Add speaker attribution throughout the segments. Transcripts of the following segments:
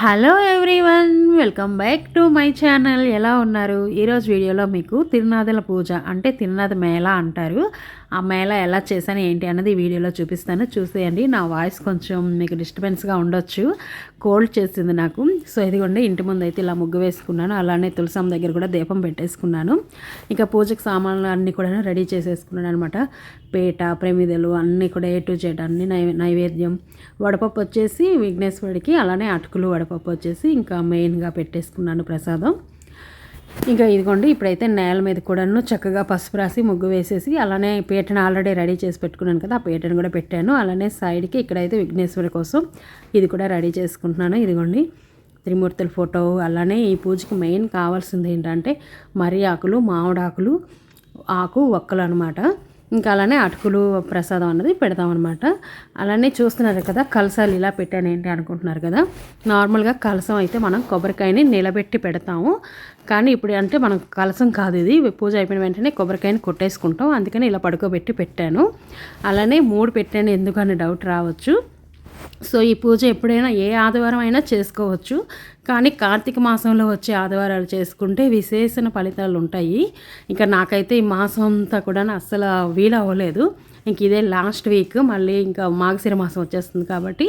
Speaker 1: Hello everyone welcome back to my channel ఎలా ఉన్నారు? ఈరోజు వీడియోలో మీకు తిరునాథల పూజ అంటే తిరునాథ మేళ అంటారు. ఆ మేళ ఎలా చేశాను ఏంటి అన్నది వీడియోలో చూపిస్తాను. చూసేయండి నా వాయిస్ కొంచెం మీకు డిస్టర్బెన్స్గా ఉండొచ్చు. కోల్డ్ చేసింది నాకు. సో ఇదిగోండి ఇంటి ముందు అయితే ఇలా ముగ్గు వేసుకున్నాను. అలానే తులసం దగ్గర కూడా దీపం పెట్టేసుకున్నాను. ఇంకా పూజకు సామాన్లు అన్నీ కూడా రెడీ చేసేసుకున్నాను అనమాట పేట ప్రమిదలు అన్నీ కూడా ఏ టు జెడ్ అన్ని నైవేద్యం. వడపప్పు వచ్చేసి విఘ్నేశ్వరుడికి అలానే అటుకులు వడపప్పు వచ్చేసి ఇంకా మెయిన్గా పెట్టేసుకున్నాను ప్రసాదం. ఇంకా ఇదిగోండి ఇప్పుడైతే నేల మీద కూడాను చక్కగా పసుపు రాసి ముగ్గు వేసేసి అలానే పీటను ఆల్రెడీ రెడీ చేసి పెట్టుకున్నాను కదా ఆ పీటను కూడా పెట్టాను. అలానే సైడ్కి ఇక్కడైతే విఘ్నేశ్వరి కోసం ఇది కూడా రెడీ చేసుకుంటున్నాను. ఇదిగోండి త్రిమూర్తుల ఫోటో అలానే ఈ పూజకి మెయిన్ కావాల్సింది ఏంటంటే మర్రి ఆకులు మామిడాకులు ఆకు ఒక్కలు అనమాట ఇంకా అలానే అటుకులు ప్రసాదం అన్నది పెడతామన్నమాట. అలానే చూస్తున్నారు కదా కలసాలు ఇలా పెట్టాను ఏంటి అనుకుంటున్నారు కదా. నార్మల్గా కలసం అయితే మనం కొబ్బరికాయని నిలబెట్టి పెడతాము. కానీ ఇప్పుడు అంటే మనం కలసం కాదు ఇది. పూజ అయిపోయిన వెంటనే కొబ్బరికాయని కొట్టేసుకుంటాం. అందుకని ఇలా పడుకోబెట్టి పెట్టాను. అలానే మూడు పెట్టాను ఎందుకని డౌట్ రావచ్చు. సో ఈ పూజ ఎప్పుడైనా ఏ ఆదివారం అయినా చేసుకోవచ్చు. కానీ కార్తీక మాసంలో వచ్చే ఆదివారాలు చేసుకుంటే విశేషణ ఫలితాలు ఉంటాయి. ఇంకా నాకైతే ఈ మాసం అంతా కూడా అస్సలు వీలవ్వలేదు ఇంక ఇదే లాస్ట్ వీక్ మళ్ళీ ఇంకా మాఘశిర మాసం వచ్చేస్తుంది కాబట్టి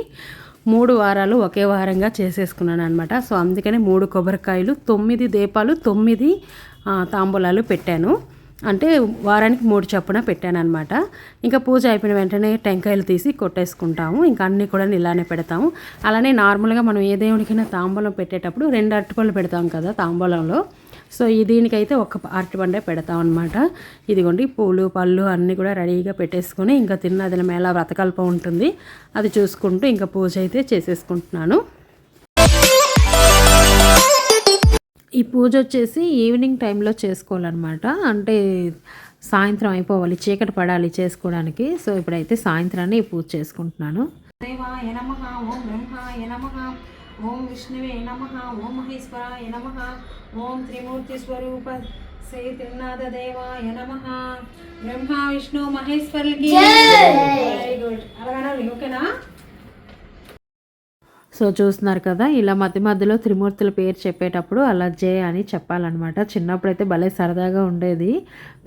Speaker 1: మూడు వారాలు ఒకే వారంగా చేసేసుకున్నాను అనమాట సో అందుకనే మూడు కొబ్బరికాయలు తొమ్మిది దీపాలు తొమ్మిది తాంబూలాలు పెట్టాను. అంటే వారానికి మూడు చొప్పున పెట్టాను అనమాట ఇంకా పూజ అయిపోయిన వెంటనే టెంకాయలు తీసి కొట్టేసుకుంటాము. ఇంకా అన్నీ కూడా ఇలానే పెడతాము. అలానే నార్మల్గా మనం ఏ దేవుడికైనా తాంబూలం పెట్టేటప్పుడు రెండు అరటిపళ్ళు పెడతాం కదా తాంబూలంలో. సో దీనికైతే ఒక అరటిపండే పెడతాం అనమాట ఇదిగోండి పూలు పళ్ళు అన్నీ కూడా రెడీగా పెట్టేసుకొని ఇంకా తిన్నదిన మేళ వ్రతకల్పం ఉంటుంది. అది చూసుకుంటూ ఇంకా పూజ అయితే చేసేసుకుంటున్నాను. ఈ పూజ వచ్చేసి ఈవినింగ్ టైంలో చేసుకోవాలన్నమాట. అంటే సాయంత్రం అయిపోవాలి చీకటి పడాలి చేసుకోవడానికి. సో ఇప్పుడైతే సాయంత్రాన్ని ఈ పూజ చేసుకుంటున్నాను.
Speaker 2: దేవాయ నమ ఓం బ్రహ్మాయ నమ ఓం విష్ణువే నమ ఓం మహేశ్వరాయ నమ ఓం త్రిమూర్తి స్వరూప శ్రీ త్రినాథ దేవాయ నమ. బ్రహ్మ విష్ణు మహేశ్వరులకి
Speaker 1: సో చూస్తున్నారు కదా ఇలా మధ్య మధ్యలో త్రిమూర్తుల పేరు చెప్పేటప్పుడు అలా జే అని చెప్పాలన్నమాట. చిన్నప్పుడు అయితే భలే సరదాగా ఉండేది.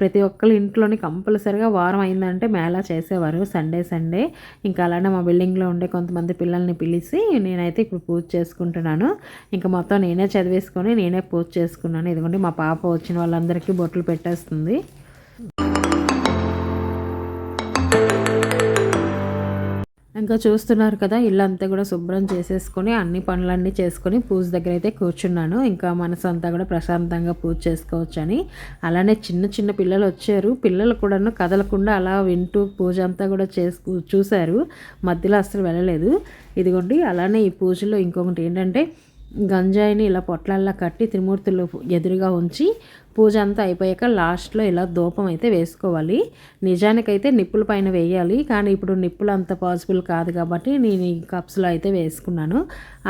Speaker 1: ప్రతి ఒక్కరి ఇంట్లోని కంపల్సరిగా వారం అయిందంటే మేళా చేసేవారు సండే సండే. ఇంకా అలానే మా బిల్డింగ్లో ఉండే కొంతమంది పిల్లల్ని పిలిచి నేనైతే ఇప్పుడు పూజ చేసుకుంటున్నాను. ఇంకా మొత్తం నేనే చదివేసుకొని నేనే పూజ చేసుకున్నాను. ఎందుకంటే మా పాప వచ్చిన వాళ్ళందరికీ బొట్లు పెట్టేస్తుంది. ఇంకా చూస్తున్నారు కదా ఇల్లంతా కూడా శుభ్రం చేసేసుకొని అన్ని పనులన్నీ చేసుకొని పూజ దగ్గర అయితే కూర్చున్నాను. ఇంకా మనసు అంతా కూడా ప్రశాంతంగా పూజ చేసుకోవచ్చని. అలానే చిన్న చిన్న పిల్లలు వచ్చారు. పిల్లలు కూడాను కదలకుండా అలా వింటూ పూజ అంతా కూడా చేసుకు చూశారు. మధ్యలో అసలు వెళ్ళలేదు. ఇదిగోండి అలానే ఈ పూజలో ఇంకొకటి ఏంటంటే గంజాయిని ఇలా పొట్లల్లా కట్టి త్రిమూర్తులు ఎదురుగా ఉంచి పూజ అంతా అయిపోయాక లాస్ట్లో ఇలా ధూపం అయితే వేసుకోవాలి. నిజానికైతే నిప్పుల పైన వేయాలి. కానీ ఇప్పుడు నిప్పులు అంత పాసిబుల్ కాదు కాబట్టి నేను ఈ కప్స్లో అయితే వేసుకున్నాను.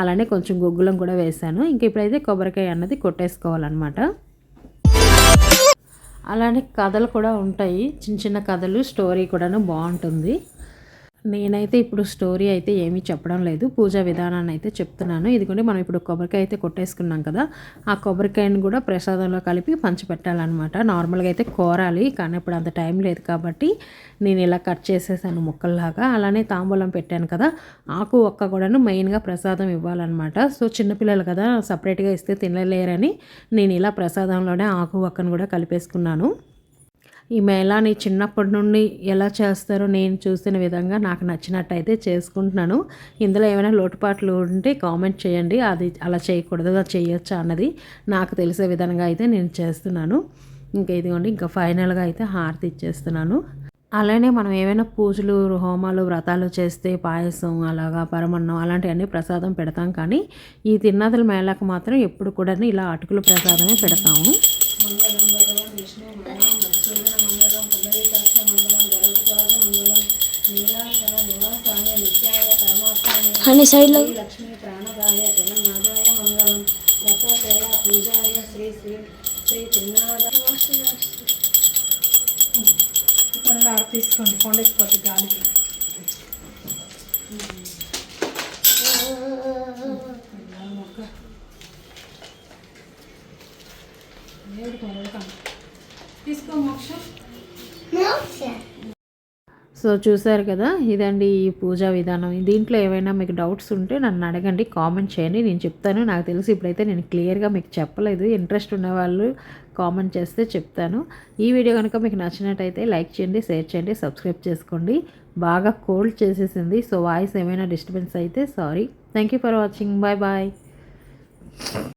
Speaker 1: అలానే కొంచెం గుగ్గులం కూడా వేసాను ఇంక ఇప్పుడైతే కొబ్బరికాయ అన్నది కొట్టేసుకోవాలన్నమాట. అలానే కథలు కూడా ఉంటాయి. చిన్న చిన్న కథలు స్టోరీ కూడాను బాగుంటుంది. నేనైతే ఇప్పుడు స్టోరీ అయితే ఏమీ చెప్పడం లేదు. పూజా విధానాన్ని అయితే చెప్తున్నాను. ఇదిగోండి మనం ఇప్పుడు కొబ్బరికాయ అయితే కొట్టేసుకున్నాం కదా ఆ కొబ్బరికాయను కూడా ప్రసాదంలో కలిపి పంచిపెట్టాలన్నమాట. నార్మల్గా అయితే కోరాలి కానీ ఇప్పుడు అంత టైం లేదు కాబట్టి నేను ఇలా కట్ చేసేసాను ముక్కల్లాగా. అలానే తాంబూలం పెట్టాను కదా ఆకు ఒక్క కూడాను మెయిన్గా ప్రసాదం ఇవ్వాలన్నమాట. సో చిన్నపిల్లలు కదా సపరేట్గా ఇస్తే తినలేరని నేను ఇలా ప్రసాదంలోనే ఆకు ఒక్కను కూడా కలిపేసుకున్నాను. ఈ మేళాని చిన్నప్పటి నుండి ఎలా చేస్తారో నేను చూసిన విధంగా నాకు నచ్చినట్టయితే చేసుకుంటున్నాను. ఇందులో ఏమైనా లోటుపాట్లు ఉంటే కామెంట్ చేయండి. అది అలా చేయకూడదు చేయొచ్చా అన్నది నాకు తెలిసే విధంగా అయితే నేను చేస్తున్నాను. ఇంకా ఇదిగోండి ఇంకా ఫైనల్గా అయితే హారతి ఇచ్చేస్తున్నాను. అలానే మనం ఏమైనా పూజలు హోమాలు వ్రతాలు చేస్తే పాయసం అలాగా పరమన్నం అలాంటివన్నీ ప్రసాదం పెడతాం. కానీ ఈ తిన్నదల మేళకు మాత్రం ఎప్పుడు కూడా ఇలా అటుకుల ప్రసాదమే పెడతాము.
Speaker 3: అని సైడ్లో
Speaker 2: లక్ష్మీ ప్రాణదాయ జగన్నాథాయ మంగళం దత్తాత్రేయ పూజాయ శ్రీ శ్రీ శ్రీ చిన్నాద ఇక్కడ ఆడ తీసుకోండి కొండెక్కిపోతుంది గాలికి. దేవుడికి వెల్కమ్ తీసుకో మోక్షం.
Speaker 1: సో చూసారు కదా ఇదండి ఈ పూజా విధానం. దీంట్లో ఏమైనా మీకు డౌట్స్ ఉంటే నన్ను అడగండి కామెంట్ చేయండి. నేను చెప్తాను. నాకు తెలిసి ఇప్పుడైతే నేను క్లియర్గా మీకు చెప్పలేదు. ఇంట్రెస్ట్ ఉన్నవాళ్ళు కామెంట్ చేస్తే చెప్తాను. ఈ వీడియో కనుక మీకు నచ్చినట్టయితే లైక్ చేయండి షేర్ చేయండి సబ్స్క్రైబ్ చేసుకోండి. బాగా కోల్డ్ చేసేసింది సో వాయిస్ ఏమైనా డిస్టర్బెన్స్ అయితే sorry. Thank you for watching. Bye bye.